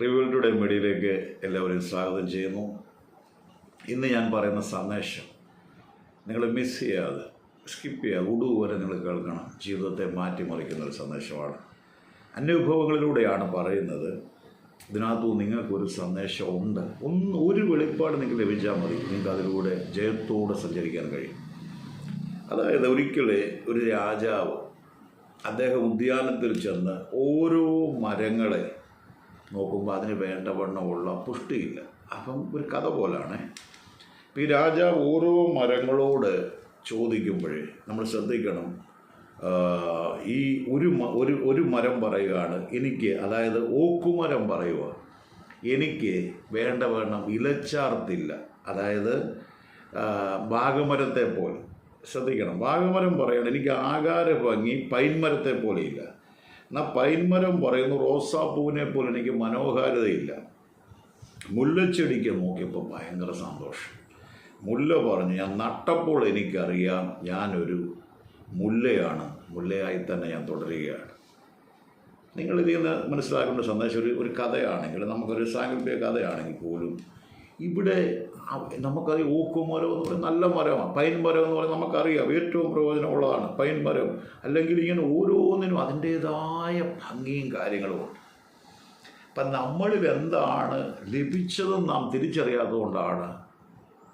റിവ്യൂൾട്ടുടെ മീഡിയയിലേക്ക് എല്ലാവരെയും സ്വാഗതം ചെയ്യുന്നു. ഇന്ന് ഞാൻ പറയുന്ന സന്ദേശം നിങ്ങൾ മിസ് ചെയ്യാതെ സ്കിപ്പ് ചെയ്യാതെ ഉടു വരെ നിങ്ങൾ കേൾക്കണം. ജീവിതത്തെ മാറ്റിമറിക്കുന്ന ഒരു സന്ദേശമാണ്. അനുഭവങ്ങളിലൂടെയാണ് പറയുന്നത് ഇതിനകത്തു നിങ്ങൾക്കൊരു സന്ദേശമുണ്ട്. ഒന്ന് ഒരു വെളിപ്പാട് നിങ്ങൾക്ക് ലഭിച്ചാൽ മതി. നിങ്ങൾക്ക് അതിലൂടെ ജയത്തോടെ സഞ്ചരിക്കാൻ കഴിയും. അതായത് ഒരിക്കലേ ഒരു രാജാവ് അദ്ദേഹം ഉദ്യാനത്തിൽ ചെന്ന് ഓരോ മരങ്ങളെ നോക്കുമ്പോൾ അതിന് വേണ്ടവണ്ണമുള്ള പുഷ്ടിയില്ല. അപ്പം ഒരു കഥ പോലാണ്. ഈ രാജാവ് ഓരോ മരങ്ങളോട് ചോദിക്കുമ്പോഴേ നമ്മൾ ശ്രദ്ധിക്കണം. ഈ ഒരു ഒരു ഒരു മരം പറയുകയാണ് എനിക്ക് അതായത് ഓക്കുമരം പറയുക എനിക്ക് വേണ്ട വേണം ഇലച്ചാർത്തില്ല. അതായത് ഭാഗമരത്തെ പോലെ. ശ്രദ്ധിക്കണം. ഭാഗമരം പറയണം എനിക്ക് ആകാര ഭംഗി പൈൻമരത്തെ പോലെയില്ല എന്നാൽ പൈൻമരം പറയുന്നു റോസാപ്പൂവിനെ പോലെ എനിക്ക് മനോഹാരിതയില്ല. മുല്ലച്ചെടിക്ക് നോക്കിയപ്പോൾ ഭയങ്കര സന്തോഷം. മുല്ല പറഞ്ഞു ഞാൻ നട്ടപ്പോൾ എനിക്കറിയാം ഞാനൊരു മുല്ലയാണ്. മുല്ലയായി തന്നെ ഞാൻ തുടരുകയാണ്. നിങ്ങളിതിൽ നിന്ന് മനസ്സിലാക്കേണ്ട സന്ദേശം ഒരു ഒരു കഥയാണെങ്കിൽ നമുക്കൊരു സാങ്കല്പിക കഥയാണെങ്കിൽ പോലും ഇവിടെ നമുക്കറിയാം ഓക്കു മരം എന്ന് പറയുന്നത് നല്ല മരമാണ്. പൈൻ മരം എന്ന് പറയുന്നത് നമുക്കറിയാം ഏറ്റവും പ്രയോജനമുള്ളതാണ്. പൈൻ മരം. അല്ലെങ്കിൽ ഇങ്ങനെ ഓരോന്നിനും അതിന്റേതായ ഭംഗിയും കാര്യങ്ങളുമുണ്ട് അപ്പം നമ്മളിൽ എന്താണ് ലഭിച്ചതെന്ന് നാം തിരിച്ചറിയാത്തതുകൊണ്ടാണ്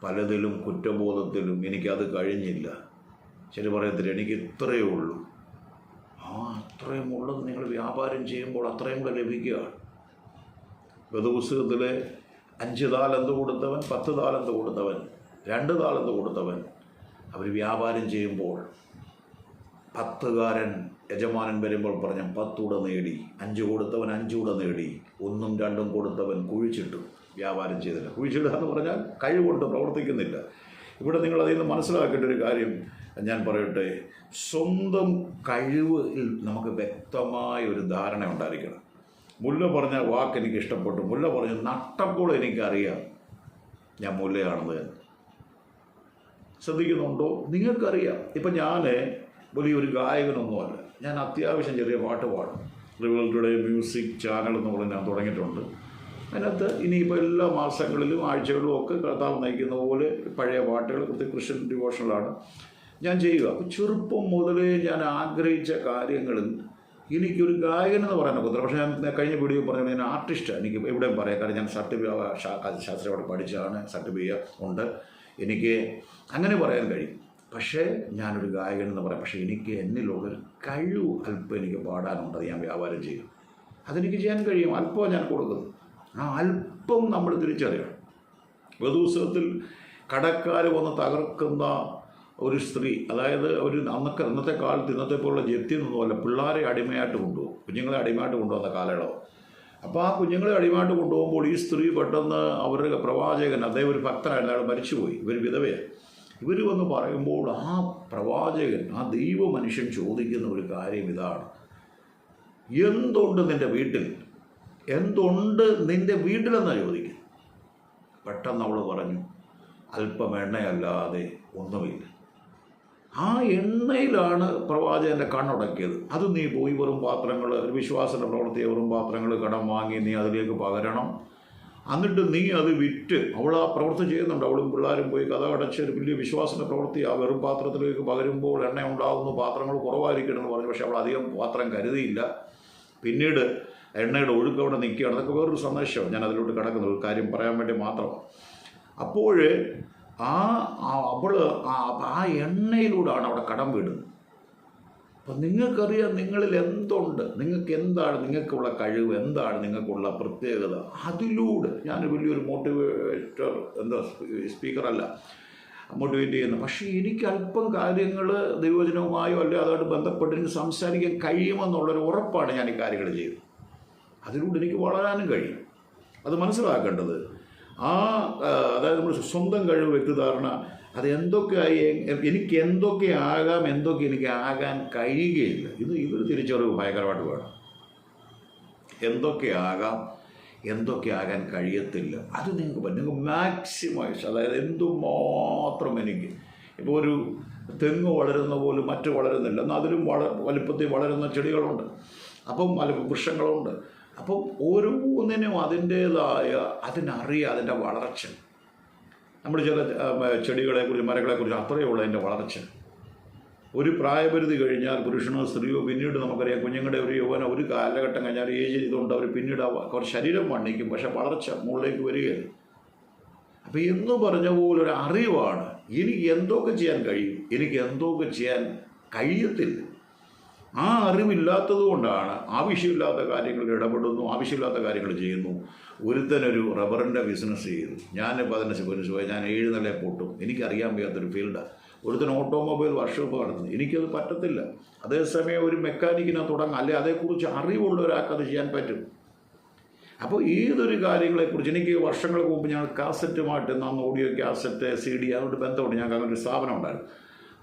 പലതിലും കുറ്റബോധത്തിലും എനിക്കത് കഴിഞ്ഞില്ല. ശരി പറയത്തില്ല എനിക്ക് ഇത്രയേ ഉള്ളൂ. ആ അത്രയും ഉള്ളത് നിങ്ങൾ വ്യാപാരം ചെയ്യുമ്പോൾ അത്രയും കൂടെ ലഭിക്കുകയാണ്. വേദപുസ്തകത്തിലെ അഞ്ച് താലന്ത് കൊടുത്തവൻ പത്ത് താലന്ത് കൊടുത്തവൻ രണ്ട് താലന്ത് കൊടുത്തവൻ. അവർ വ്യാപാരം ചെയ്യുമ്പോൾ പത്തുകാരൻ യജമാനൻ വരുമ്പോൾ പറഞ്ഞ പത്തൂടെ നേടി അഞ്ച് കൊടുത്തവൻ അഞ്ചൂടെ നേടി ഒന്നും രണ്ടും കൊടുത്തവൻ കുഴിച്ചിട്ടു വ്യാപാരം ചെയ്തില്ല. കുഴിച്ചിടുക എന്ന് പറഞ്ഞാൽ കഴിവുകൊണ്ട് പ്രവർത്തിക്കുന്നില്ല. ഇവിടെ നിങ്ങൾ അതിൽ നിന്ന് മനസ്സിലാക്കേണ്ട ഒരു കാര്യം ഞാൻ പറയട്ടെ സ്വന്തം കഴിവിൽ നമുക്ക് വ്യക്തമായ ഒരു ധാരണ ഉണ്ടായിരിക്കണം. മുല്ല പറഞ്ഞ വാക്ക് എനിക്ക് ഇഷ്ടപ്പെട്ടു. മുല്ല പറഞ്ഞ നട്ടപ്പോൾ എനിക്കറിയാം ഞാൻ മുല്ലയാണെന്ന്. എന്ന് ശ്രദ്ധിക്കുന്നുണ്ടോ? നിങ്ങൾക്കറിയാം. ഇപ്പം ഞാൻ വലിയൊരു ഗായകനൊന്നുമല്ല. ഞാൻ അത്യാവശ്യം ചെറിയ പാട്ട് പാടും. റിവൽട്ടുടെ മ്യൂസിക് ചാനൽ എന്ന് പറഞ്ഞ് ഞാൻ തുടങ്ങിയിട്ടുണ്ട്. അതിനകത്ത് ഇനിയിപ്പോൾ എല്ലാ മാസങ്ങളിലും ആഴ്ചകളിലും ഒക്കെ കർത്താവ് നയിക്കുന്ന പോലെ പഴയ പാട്ടുകൾ പ്രത്യേക ക്രിസ്ത്യൻ ഡിവോഷണലാണ് ഞാൻ ചെയ്യുക. അപ്പോൾ ചെറുപ്പം മുതലേ ഞാൻ ആഗ്രഹിച്ച കാര്യങ്ങളിൽ എനിക്കൊരു ഗായകൻ എന്ന് ഒക്കത്തില്ല. പക്ഷേ ഞാൻ കഴിഞ്ഞ വീഡിയോ പറഞ്ഞു ഞാൻ ആർട്ടിസ്റ്റ് എനിക്ക് എവിടെയും പറയാം. കാരണം ഞാൻ സർട്ടിഫിക്കറ്റ് ശാസ്ത്രം അവിടെ പഠിച്ചതാണ്. സർട്ടിഫിക്കറ്റ് ഉണ്ട്. എനിക്ക് അങ്ങനെ പറയാൻ കഴിയും. പക്ഷേ ഞാനൊരു ഗായകൻ എന്ന് പറയാം. പക്ഷേ എനിക്ക് എന്നിലുള്ളൊരു കഴിവ് അല്പം എനിക്ക് പാടാനുണ്ട്. ഞാൻ വ്യാപാരം ചെയ്യും. അതെനിക്ക് ചെയ്യാൻ കഴിയും. അല്പം ഞാൻ കൊടുക്കുന്നു. ആ അല്പം നമ്മൾ തിരിച്ചറിയണം. വധുത്സവത്തിൽ കടക്കാർ വന്ന് തകർക്കുന്ന ഒരു സ്ത്രീ അതായത് ഒരു അന്നൊക്കെ അന്നത്തെ കാലത്ത് ഇന്നത്തെ പോലുള്ള ജപ്തിയൊന്നുമല്ല പിള്ളേരെ അടിമയായിട്ട് കൊണ്ടുപോകും. കുഞ്ഞുങ്ങളെ അടിമയായിട്ട് കൊണ്ടുവന്ന കാലയളവ്. അപ്പോൾ ആ കുഞ്ഞുങ്ങളെ അടിമയായിട്ട് കൊണ്ടുപോകുമ്പോൾ ഈ സ്ത്രീ പെട്ടെന്ന് അവരുടെ പ്രവാചകൻ അദ്ദേഹം ഒരു ഭക്തനായിരുന്നു അയാൾ മരിച്ചുപോയി. ഇവർ വിധവയാണ് ഇവർ വന്ന് പറയുമ്പോൾ ആ പ്രവാചകൻ ആ ദൈവ മനുഷ്യൻ ചോദിക്കുന്ന ഒരു കാര്യം ഇതാണ്. എന്തുണ്ട് നിന്റെ വീട്ടിൽ? എന്തുണ്ട് നിന്റെ വീട്ടിലെന്നാണ് ചോദിക്കുന്നത്? പെട്ടെന്ന് അവൾ പറഞ്ഞു അല്പം എണ്ണയല്ലാതെ ഒന്നുമില്ല. ആ എണ്ണയിലാണ് പ്രവാചകന്റെ കണ്ണുടക്കിയത്. അത് നീ പോയി വെറും പാത്രങ്ങൾ വിശ്വാസന്റെ പ്രവർത്തിയ വെറും പാത്രങ്ങൾ കടം വാങ്ങി നീ അതിലേക്ക് പകരണം. എന്നിട്ട് നീ അത് വിറ്റ് അവൾ ആ പ്രവൃത്തി ചെയ്യുന്നുണ്ട്. അവളും പിള്ളേരും പോയി കഥ അടച്ച് ഒരു വലിയ വിശ്വാസത്തിന്റെ പ്രവൃത്തി ആ വെറും പാത്രത്തിലേക്ക് പകരുമ്പോൾ എണ്ണ ഉണ്ടാകുന്നു പാത്രങ്ങൾ കുറവായിരിക്കണം എന്ന് പറഞ്ഞു. പക്ഷേ അവൾ അധികം പാത്രം കരുതിയില്ല. പിന്നീട് എണ്ണയുടെ ഒഴുക്ക് അവിടെ നിൽക്കുകയാണ്. അതൊക്കെ വേറൊരു സന്ദേശമാണ്. ഞാൻ അതിലോട്ട് കിടക്കുന്നത് ഒരു കാര്യം പറയാൻ വേണ്ടി മാത്രം. അപ്പോൾ ആ അവൾ ആ എണ്ണയിലൂടെയാണ് അവിടെ കടം വീടുന്നത്. അപ്പം നിങ്ങൾക്കറിയാം നിങ്ങളിൽ എന്തുണ്ട്? നിങ്ങൾക്ക് എന്താണ് നിങ്ങൾക്കുള്ള കഴിവ്? എന്താണ് നിങ്ങൾക്കുള്ള പ്രത്യേകത? അതിലൂടെ ഞാൻ വലിയൊരു മോട്ടിവേറ്റർ എന്താ സ്പീക്കറല്ല മോട്ടിവേറ്റ് ചെയ്യുന്നു. പക്ഷേ എനിക്ക് അല്പം കാര്യങ്ങൾ ദൈവജനവുമായോ അല്ലെ അതുമായിട്ട് ബന്ധപ്പെട്ട് എനിക്ക് സംസാരിക്കാൻ കഴിയുമെന്നുള്ളൊരു ഉറപ്പാണ് ഞാൻ ഈ കാര്യങ്ങൾ ചെയ്തത് അതിലൂടെ എനിക്ക് വളരാനും കഴിയും. അത് മനസ്സിലാക്കേണ്ടത് ആ അതായത് നമ്മൾ സ്വന്തം കഴിവ് വ്യക്തിധാരണ അത് എന്തൊക്കെയായി എനിക്ക് എന്തൊക്കെ ആകാം എന്തൊക്കെ എനിക്ക് ആകാൻ കഴിയുകയില്ല. ഇത് ഇതൊരു തിരിച്ചറിവ് ഭയങ്കരമായിട്ട് വേണം. എന്തൊക്കെ ആകാം എന്തൊക്കെ ആകാൻ കഴിയത്തില്ല അത് നിങ്ങൾക്ക് നിങ്ങൾക്ക് മാക്സിമൈസ് അതായത് എന്തുമാത്രം എനിക്ക് ഇപ്പോൾ ഒരു തെങ്ങ് വളരുന്ന പോലും മറ്റ് വളരുന്നില്ല എന്നാൽ അതിലും വള വലുപ്പത്തിൽ വളരുന്ന ചെടികളുണ്ട്. അപ്പം വല വൃക്ഷങ്ങളുണ്ട്. അപ്പം ഓരോന്നിനും അതിന്റേതായ അതിനറിയ അതിന്റെ വളർച്ച. നമ്മൾ ചില ചെടികളെക്കുറിച്ച് മരങ്ങളെക്കുറിച്ച് അത്രയേ ഉള്ളൂ അതിന്റെ വളർച്ച. ഒരു പ്രായപരിധി കഴിഞ്ഞാൽ പുരുഷനോ സ്ത്രീയോ പിന്നീട് നമുക്കറിയാം കുഞ്ഞുങ്ങളുടെ ഒരു യൗവന ഒരു കാലഘട്ടം കഴിഞ്ഞാൽ ഏജ് ചെയ്തുകൊണ്ട് അവർ പിന്നീട് അവർ ശരീരം വണ്ണിക്കും പക്ഷെ വളർച്ച മുകളിലേക്ക് വരികയാണ് അപ്പം എന്ന് പറഞ്ഞ പോലെ ഒരു അറിവാണ് എനിക്ക് എന്തൊക്കെ ചെയ്യാൻ കഴിയും? എനിക്ക് എന്തൊക്കെ ചെയ്യാൻ കഴിയത്തില്ല. ആ അറിവില്ലാത്തത് കൊണ്ടാണ് ആവശ്യമില്ലാത്ത കാര്യങ്ങൾ ഇടപെടുന്നു ആവശ്യമില്ലാത്ത കാര്യങ്ങൾ ചെയ്യുന്നു. ഒരുത്തനൊരു റബ്ബറിന്റെ ബിസിനസ് ചെയ്തു. ഞാൻ പതിനഞ്ച് പതിനഞ്ച് പോയി ഞാൻ ഏഴ് നില പൊട്ടും. എനിക്കറിയാൻ വയ്യാത്തൊരു ഫീൽഡാണ് ഒരുത്തൻ ഓട്ടോമൊബൈൽ വർക്ക്ഷോപ്പ് നടത്തുന്നു. എനിക്കത് പറ്റത്തില്ല. അതേസമയം ഒരു മെക്കാനിക്കിനെ തുടങ്ങാം. അല്ലെ അതേക്കുറിച്ച് അറിവുള്ള ഒരാൾക്ക് അത് ചെയ്യാൻ പറ്റും. അപ്പോൾ ഏതൊരു കാര്യങ്ങളെക്കുറിച്ച് എനിക്ക് വർഷങ്ങൾക്ക് മുമ്പ് ഞങ്ങൾ കാസറ്റുമായിട്ട് നാം ഓഡിയോ കാസറ്റ് സി ഡി അതുകൊണ്ട് ബന്ധമുണ്ട്. ഞങ്ങൾക്ക് അങ്ങനെ ഒരു സ്ഥാപനം ഉണ്ടായിരുന്നു.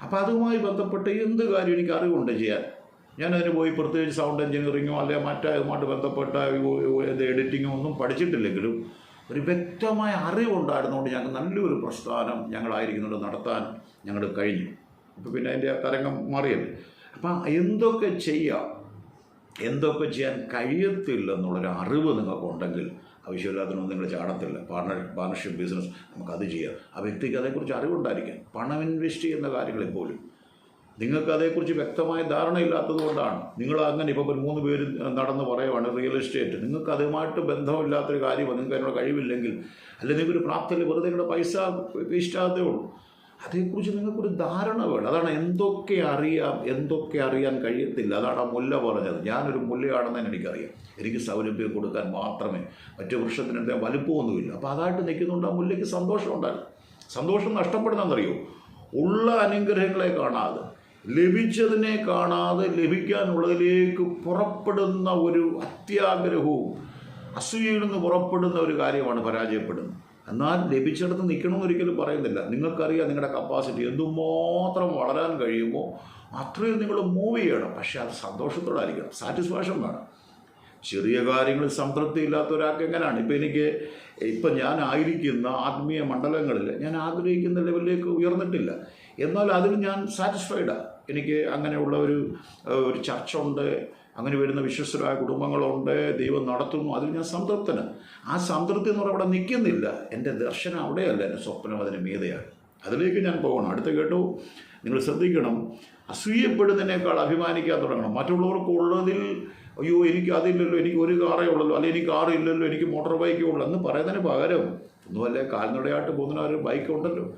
അപ്പോൾ അതുമായി ബന്ധപ്പെട്ട് എന്ത് കാര്യം എനിക്ക് അറിവുണ്ട് ചെയ്യാൻ? ഞാനതിന് പോയി പ്രത്യേകിച്ച് സൗണ്ട് എഞ്ചിനീയറിങ്ങോ അല്ലെങ്കിൽ മറ്റുമായിട്ട് ബന്ധപ്പെട്ട ഇത് എഡിറ്റിങ്ങോ ഒന്നും പഠിച്ചിട്ടില്ലെങ്കിലും ഒരു വ്യക്തമായ അറിവുണ്ടായിരുന്നുകൊണ്ട് ഞങ്ങൾക്ക് നല്ലൊരു പ്രസ്ഥാനം ഞങ്ങളായിരിക്കുന്നുണ്ട് നടത്താൻ ഞങ്ങൾ കഴിഞ്ഞു. അപ്പോൾ പിന്നെ അതിന്റെ തരംഗം മാറിയല്ലേ? അപ്പം എന്തൊക്കെ ചെയ്യാം? എന്തൊക്കെ ചെയ്യാൻ കഴിയത്തില്ലെന്നുള്ളൊരു അറിവ് നിങ്ങൾക്കുണ്ടെങ്കിൽ ആവശ്യമില്ലാത്തതിനൊന്നും നിങ്ങൾ ചാടത്തില്ല. പാർട്ണർ പാർട്ണർഷിപ്പ് ബിസിനസ് നമുക്കത് ചെയ്യാം. ആ വ്യക്തിക്ക് അതേക്കുറിച്ച് അറിവുണ്ടായിരിക്കാം. പണം ഇൻവെസ്റ്റ് ചെയ്യുന്ന കാര്യങ്ങളിൽ പോലും. നിങ്ങൾക്ക് അതേക്കുറിച്ച് വ്യക്തമായ ധാരണയില്ലാത്തത് കൊണ്ടാണ് നിങ്ങൾ അങ്ങനെ ഇപ്പോൾ ഒരു മൂന്ന് പേര് നടന്ന് പറയുവാണ് റിയൽ എസ്റ്റേറ്റ്. നിങ്ങൾക്ക് അതുമായിട്ട് ബന്ധമില്ലാത്തൊരു കാര്യമാണ്. നിങ്ങൾക്ക് അതിനുള്ള കഴിവില്ലെങ്കിൽ അല്ലെങ്കിൽ നിങ്ങൾക്കൊരു പ്രാപ്തിയിൽ വെറുതെ നിങ്ങളുടെ പൈസ വേസ്റ്റാകത്തേ ഉള്ളൂ. അതേക്കുറിച്ച് നിങ്ങൾക്കൊരു ധാരണ വേണം. അതാണ് എന്തൊക്കെ അറിയാം എന്തൊക്കെ അറിയാൻ കഴിയത്തില്ല. അതാണ് ആ മുല്ല പറഞ്ഞത്. ഞാനൊരു മുല്ലയാണെന്ന് എനിക്കറിയാം. എനിക്ക് സൗലഭ്യം കൊടുക്കാൻ മാത്രമേ മറ്റു വൃക്ഷത്തിനെന്താ വലുപ്പമൊന്നുമില്ല. അപ്പോൾ അതായിട്ട് നിൽക്കുന്നുണ്ട് ആ മുല്ലയ്ക്ക് സന്തോഷം സന്തോഷം നഷ്ടപ്പെടുന്നതെന്നറിയോ? ഉള്ള അനുഗ്രഹങ്ങളെ കാണാതെ. ലഭിച്ചതിനെ കാണാതെ ലഭിക്കാനുള്ളതിലേക്ക് പുറപ്പെടുന്ന ഒരു അത്യാഗ്രഹവും അസൂയയിൽ നിന്ന് പുറപ്പെടുന്ന ഒരു കാര്യമാണ് പരാജയപ്പെടുന്നത്. എന്നാൽ ലഭിച്ചിടത്ത് നിൽക്കണമെന്ന് ഒരിക്കലും പറയുന്നില്ല. നിങ്ങൾക്കറിയാം നിങ്ങളുടെ കപ്പാസിറ്റി എന്തുമാത്രം വളരാൻ കഴിയുമോ അത്രയും നിങ്ങൾ മൂവ് ചെയ്യണം. പക്ഷേ അത് സന്തോഷത്തോടെ ആയിരിക്കണം സാറ്റിസ്ഫാക്ഷൻ വേണം. ചെറിയ കാര്യങ്ങളിൽ സംതൃപ്തി ഇല്ലാത്ത ഒരാൾക്ക് എങ്ങനെയാണ്? ഇപ്പം എനിക്ക് ഇപ്പം ഞാൻ ആയിരിക്കുന്ന ആത്മീയ മണ്ഡലങ്ങളിൽ ഞാൻ ആഗ്രഹിക്കുന്ന ലെവലിലേക്ക് ഉയർന്നിട്ടില്ല. എന്നാൽ അതിൽ ഞാൻ സാറ്റിസ്ഫൈഡാണ് എനിക്ക് അങ്ങനെയുള്ള ഒരു ഒരു ചർച്ച ഉണ്ട് അങ്ങനെ വരുന്ന വിശ്വസ്തരായ കുടുംബങ്ങളുണ്ട് ദൈവം നടത്തുന്നു. അതിൽ ഞാൻ സംതൃപ്തന്. ആ സംതൃപ്തി എന്ന് പറഞ്ഞാൽ അവിടെ നിൽക്കുന്നില്ല. എന്റെ ദർശനം അവിടെയല്ല എന്റെ സ്വപ്നം അതിന് മീതയാണ്. അതിലേക്ക് ഞാൻ പോകണം. അടുത്ത് കേട്ടു നിങ്ങൾ ശ്രദ്ധിക്കണം അസൂയപ്പെടുന്നതിനേക്കാൾ അഭിമാനിക്കാൻ തുടങ്ങണം. മറ്റുള്ളവർക്ക് ഉള്ളതിൽ അയ്യോ എനിക്ക് അതില്ലല്ലോ എനിക്ക് ഒരു കാറേ ഉള്ളല്ലോ അല്ലെങ്കിൽ എനിക്ക് കാറ് ഇല്ലല്ലോ എനിക്ക് മോട്ടോർ ബൈക്കേ ഉള്ളൂ എന്ന് പറയുന്നതിന് പകരം ഒന്നുമല്ലേ കാൽനടയായിട്ട് പോകുന്ന ഒരു ബൈക്ക് ഉണ്ടല്ലോ.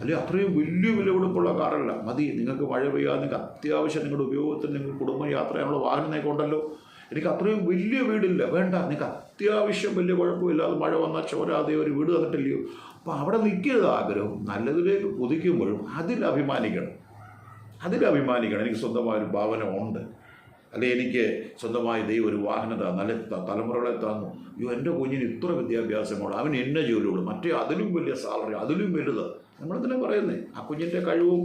അല്ലെങ്കിൽ അത്രയും വലിയ വിലപിടിപ്പുള്ള കാറല്ല. മതി നിങ്ങൾക്ക് മഴ പെയ്യാതെ നിങ്ങൾക്ക് അത്യാവശ്യം നിങ്ങളുടെ ഉപയോഗത്തിൽ നിങ്ങൾ കുടുംബം യാത്ര ചെയ്യാനുള്ള വാഹനം നിങ്ങൾക്ക് ഉണ്ടല്ലോ. എനിക്ക് അത്രയും വലിയ വീടില്ല. വേണ്ട നിങ്ങൾക്ക് അത്യാവശ്യം വലിയ കുഴപ്പമില്ലാതെ മഴ വന്നാൽ ചോരാതെ ഒരു വീട് തന്നിട്ടില്ലയോ? അപ്പോൾ അവിടെ നിൽക്കരുത് ആഗ്രഹം. നല്ലതിലേക്ക് കുതിക്കുമ്പോഴും അതിൽ അഭിമാനിക്കണം. അതിൽ അഭിമാനിക്കണം. എനിക്ക് സ്വന്തമായ ഒരു ഭാവന ഉണ്ട് അല്ലെ എനിക്ക് സ്വന്തമായി ദൈവം ഒരു വാഹനം താ നല്ല തലമുറകളെ തന്നു. അയ്യോ എന്റെ കുഞ്ഞിന് ഇത്ര വിദ്യാഭ്യാസമുള്ളൂ അവന് എന്നെ ജോലിയുള്ളൂ മറ്റേ അതിലും വലിയ സാലറി അതിലും വലുത്. നമ്മളെന്തിനാ പറയുന്നത് ആ കുഞ്ഞിന്റെ കഴിവും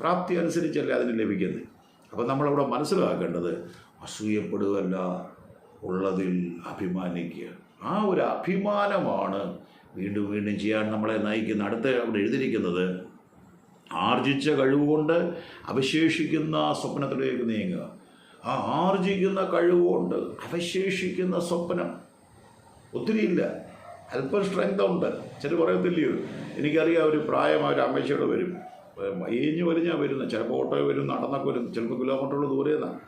പ്രാപ്തി അനുസരിച്ചല്ലേ അതിന് ലഭിക്കുന്നത് അപ്പം നമ്മളവിടെ മനസ്സിലാക്കേണ്ടത് അസൂയപ്പെടുകയല്ല ഉള്ളതിൽ അഭിമാനിക്കുക. ആ ഒരു അഭിമാനമാണ് വീണ്ടും വീണ്ടും ചെയ്യാൻ നമ്മളെ നയിക്കുന്ന അടുത്ത അവിടെ എഴുതിയിരിക്കുന്നത് ആർജിച്ച കഴിവുകൊണ്ട് അവശേഷിക്കുന്ന സ്വപ്നത്തിലേക്ക് നീങ്ങുക. ആ ആർജിക്കുന്ന കഴിവുകൊണ്ട് അവശേഷിക്കുന്ന സ്വപ്നം ഒത്തിരിയില്ല. അല്പം സ്ട്രെങ്ത് ഉണ്ട്. ചില പറയത്തില്ലയോ എനിക്കറിയാം ഒരു പ്രായമായ ഒരു അമ്മച്ചിയോട് വരും. ഏഞ്ഞു വലിഞ്ഞാൽ വരുന്നത്. ചിലപ്പോൾ ഓട്ടോ വരും നടന്നൊക്കെ വരും. ചിലപ്പോൾ കിലോമീറ്ററുകൾ ദൂരെന്നാണ്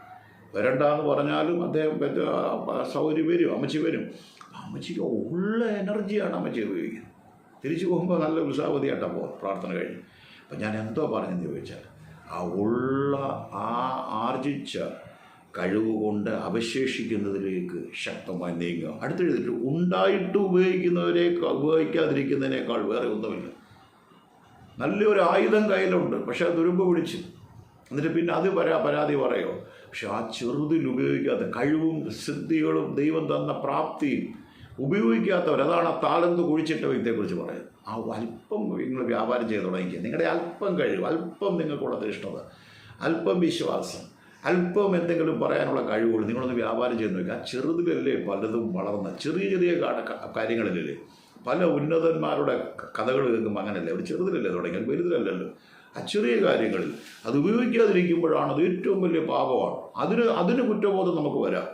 വരണ്ടെന്ന് പറഞ്ഞാലും അദ്ദേഹം സൗകര്യം വരും അമ്മച്ചി വരും. അമ്മച്ചിക്ക് ഉള്ള എനർജിയാണ് അമ്മച്ചി ഉപയോഗിക്കുന്നത്. തിരിച്ചു പോകുമ്പോൾ നല്ല ഉത്സാഹവതിയായിട്ടാണ് പോകും പ്രാർത്ഥന കഴിഞ്ഞ്. അപ്പം ഞാൻ എന്തോ പറഞ്ഞെന്ന് ചോദിച്ചാൽ ആ ഉള്ള ആ ആർജിച്ച കഴിവ് കൊണ്ട് അവശേഷിക്കുന്നതിലേക്ക് ശക്തമായി നീങ്ങുക. അടുത്തെഴുതിട്ട് ഉണ്ടായിട്ട് ഉപയോഗിക്കുന്നവരെ ഉപയോഗിക്കാതിരിക്കുന്നതിനേക്കാൾ വേറെ ഒന്നുമില്ല. നല്ലൊരു ആയുധം കയ്യിലുണ്ട് പക്ഷെ അത് തുരുമ്പ് പിടിച്ച്. എന്നിട്ട് പിന്നെ അത് പരാ പരാതി പറയോ? പക്ഷെ ആ ചെറുതിൽ ഉപയോഗിക്കാത്ത കഴിവും സിദ്ധികളും ദൈവം തന്ന പ്രാപ്തിയും ഉപയോഗിക്കാത്തവർ അതാണ് ആ താളന്ത് കുഴിച്ചിട്ട വ്യക്തിയെക്കുറിച്ച് പറയുന്നത്. ആ അല്പം നിങ്ങൾ വ്യാപാരം ചെയ്ത് തുടങ്ങിക്കുക. നിങ്ങളുടെ അല്പം കഴിവ് അല്പം നിങ്ങൾക്കുള്ള തീഷ്ണത അല്പം വിശ്വാസം അല്പം എന്തെങ്കിലും പറയാനുള്ള കഴിവുകൾ നിങ്ങളൊന്ന് വ്യാപാരം ചെയ്ത് നോക്കുക ആ ചെറുതിലല്ലേ പലതും വളർന്ന ചെറിയ ചെറിയ കാര്യങ്ങളിലല്ലേ. പല ഉന്നതന്മാരുടെ കഥകൾ കേൾക്കുമ്പോൾ അങ്ങനെയല്ലേ ഒരു ചെറുതിലല്ലേ തുടങ്ങിയാൽ വലുതിലല്ലല്ലോ. ആ ചെറിയ കാര്യങ്ങളിൽ അത് ഉപയോഗിക്കാതിരിക്കുമ്പോഴാണ് അത് ഏറ്റവും വലിയ പാപമാണ്. അതിന് അതിന് കുറ്റബോധം നമുക്ക് വരാം.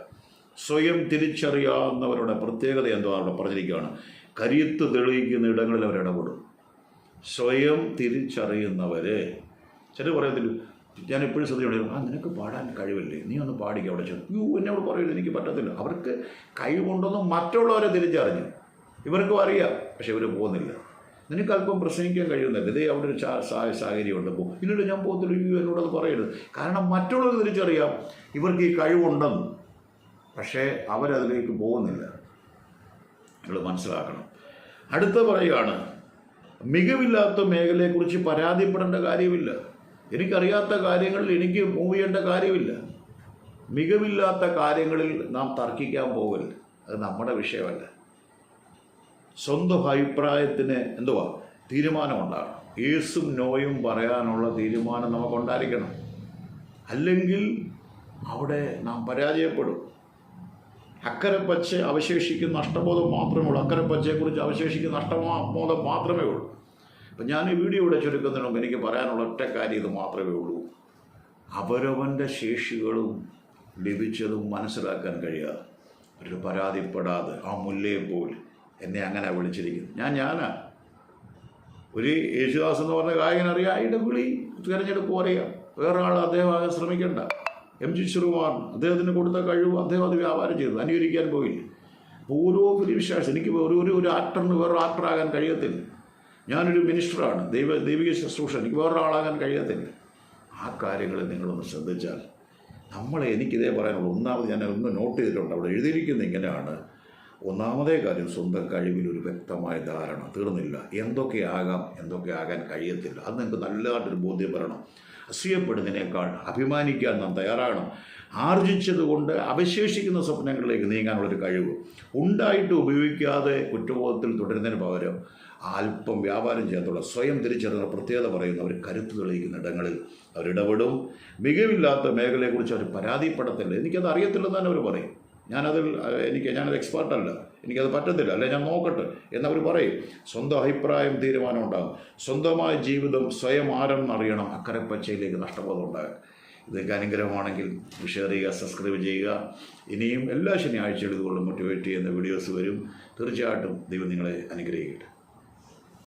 സ്വയം തിരിച്ചറിയാവുന്നവരുടെ പ്രത്യേകത എന്തോ അവിടെ പറഞ്ഞിരിക്കുകയാണ്. കരുത്ത് തെളിയിക്കുന്ന ഇടങ്ങളിൽ അവർ ഇടപെടും. സ്വയം തിരിച്ചറിയുന്നവരെ. ചില പറയത്തില്ല ഞാൻ എപ്പോഴും ശ്രദ്ധയോടെ ആ നിനക്ക് പാടാൻ കഴിവില്ലേ? നീ ഒന്ന് പാടിക്കുക അവിടെ ചെന്ന്. യൂ എന്നോട് പറയില്ല എനിക്ക് പറ്റത്തില്ല. അവർക്ക് കഴിവുണ്ടെന്ന് മറ്റുള്ളവരെ തിരിച്ചറിഞ്ഞു. ഇവർക്കും അറിയാം പക്ഷെ ഇവർ പോകുന്നില്ല. നിനക്ക് അല്പം പ്രസംഗിക്കാൻ കഴിയുന്നില്ല. ഇതേ അവിടെ ഒരു സാഹചര്യം ഉണ്ട് പോകും ഇല്ലല്ലോ ഞാൻ പോകത്തില്ല. യു എന്നോടത് പറയരുത്. കാരണം മറ്റുള്ളവർ തിരിച്ചറിയാം. ഇവർക്ക് ഈ കഴിവുണ്ടെന്ന്. പക്ഷേ അവരതിലേക്ക് പോകുന്നില്ല. നിങ്ങൾ മനസ്സിലാക്കണം. അടുത്ത പറയുകയാണ് മികവില്ലാത്ത മേഖലയെക്കുറിച്ച് പരാതിപ്പെടേണ്ട കാര്യമില്ല. എനിക്കറിയാത്ത കാര്യങ്ങളിൽ എനിക്ക് മൂവ് ചെയ്യേണ്ട കാര്യമില്ല. മികവില്ലാത്ത കാര്യങ്ങളിൽ നാം തർക്കിക്കാൻ പോകരുത്. അത് നമ്മുടെ വിഷയമല്ല. സ്വന്തം അഭിപ്രായത്തിന് എന്തുവാ? തീരുമാനമുണ്ടാകണം യേസും നോയും പറയാനുള്ള തീരുമാനം നമുക്കുണ്ടായിരിക്കണം. അല്ലെങ്കിൽ അവിടെ നാം പരാജയപ്പെടും. അക്കരപ്പച്ച അവശേഷിക്കുന്ന നഷ്ടബോധം മാത്രമേ ഉള്ളൂ. അക്കരപ്പച്ചയെക്കുറിച്ച് അവശേഷിക്കുന്ന നഷ്ടബോധം മാത്രമേ ഉള്ളൂ. അപ്പം ഞാൻ ഈ വീഡിയോ ഇവിടെ ചുരുക്കുന്നതിന് മുമ്പ് എനിക്ക് പറയാനുള്ള ഒറ്റ കാര്യം ഇത് മാത്രമേ ഉള്ളൂ. അവരവന്റെ ശേഷികളും ലഭിച്ചതും മനസ്സിലാക്കാൻ കഴിയാതെ ഒരു പരാതിപ്പെടാതെ ആ മുല്ലയെ പോലെ എന്നെ അങ്ങനെ വിളിച്ചിരിക്കുന്നു. ഞാൻ ഞാനാ. ഒരു യേശുദാസ് എന്ന് പറഞ്ഞ ഗായകനറിയാം അതിന്റെ വിളി തിരഞ്ഞെടുപ്പ് അറിയാം വേറെ ആൾ അദ്ദേഹം ആകെ ശ്രമിക്കേണ്ട. എം ജി ശ്രീകുമാർ അദ്ദേഹത്തിന് കൊടുത്ത കഴിവ് അദ്ദേഹം അത് വ്യാപാരം ചെയ്തു. അനുകരിക്കാൻ പോയില്ല. ഓരോ വിശ്വാസം. എനിക്ക് ഒരു ഒരു ഒരു ആക്ടറിന് വേറൊരു ആക്ടറാകാൻ കഴിയത്തില്ല. ഞാനൊരു മിനിസ്റ്ററാണ്. ദൈവ ദൈവിക ശുശ്രൂഷ. എനിക്ക് വേറൊരാളാകാൻ കഴിയത്തില്ല ആ കാര്യങ്ങൾ നിങ്ങളൊന്ന് ശ്രദ്ധിച്ചാൽ നമ്മളെ എനിക്കിതേ പറയാനുള്ളൂ. ഒന്നാമത് ഞാൻ ഒന്ന് നോട്ട് ചെയ്തിട്ടുണ്ട്. അവിടെ എഴുതിയിരിക്കുന്നത് ഇങ്ങനെയാണ്. ഒന്നാമതേ കാര്യം സ്വന്തം കഴിവിൽ ഒരു വ്യക്തമായ ധാരണ തീർന്നില്ല. എന്തൊക്കെ ആകാം എന്തൊക്കെ ആകാൻ കഴിയത്തില്ല. അത് നിങ്ങൾക്ക് നല്ലതായിട്ടൊരു ബോധ്യം വരണം. അസൂയപ്പെടുന്നതിനേക്കാൾ അഭിമാനിക്കാൻ നാം തയ്യാറാകണം. ആർജിച്ചതുകൊണ്ട് അവശേഷിക്കുന്ന സ്വപ്നങ്ങളിലേക്ക് നീങ്ങാനുള്ളൊരു കഴിവ്. ഉണ്ടായിട്ട് ഉപയോഗിക്കാതെ കുറ്റബോധത്തിൽ തുടരുന്നതിന് പകരം അല്പം വ്യാപാരം ചെയ്യാത്തുള്ള സ്വയം തിരിച്ചറിയുന്ന പ്രത്യേകത പറയുന്ന. അവർ കരുത്ത് തെളിയിക്കുന്ന ഇടങ്ങളിൽ അവരിടപെടും മികവില്ലാത്ത മേഖലയെക്കുറിച്ച് അവർ പരാതിപ്പെടത്തില്ല. എനിക്കത് അറിയത്തില്ലെന്ന് തന്നെ അവർ പറയും. ഞാനതിൽ എനിക്ക് ഞാനത് എക്സ്പേർട്ടല്ല എനിക്കത് പറ്റത്തില്ല. അല്ലെ ഞാൻ നോക്കട്ടെ എന്നവർ പറയും. സ്വന്തം അഭിപ്രായം തീരുമാനം ഉണ്ടാകും. സ്വന്തമായ ജീവിതം സ്വയം ആരെന്നറിയണം അക്കരെ പച്ചയിലേക്ക് നഷ്ടബോധം ഉണ്ടാകും. ഇതൊക്കെ അനുഗ്രഹമാണെങ്കിൽ ഷെയർ ചെയ്യുക സബ്സ്ക്രൈബ് ചെയ്യുക. ഇനിയും എല്ലാ ശനിയാഴ്ചകളും ഇതുകൊണ്ട് മോട്ടിവേറ്റ് ചെയ്യുന്ന വീഡിയോസ് വരും. തീർച്ചയായിട്ടും ദൈവം നിങ്ങളെ അനുഗ്രഹിക്കട്ടെ.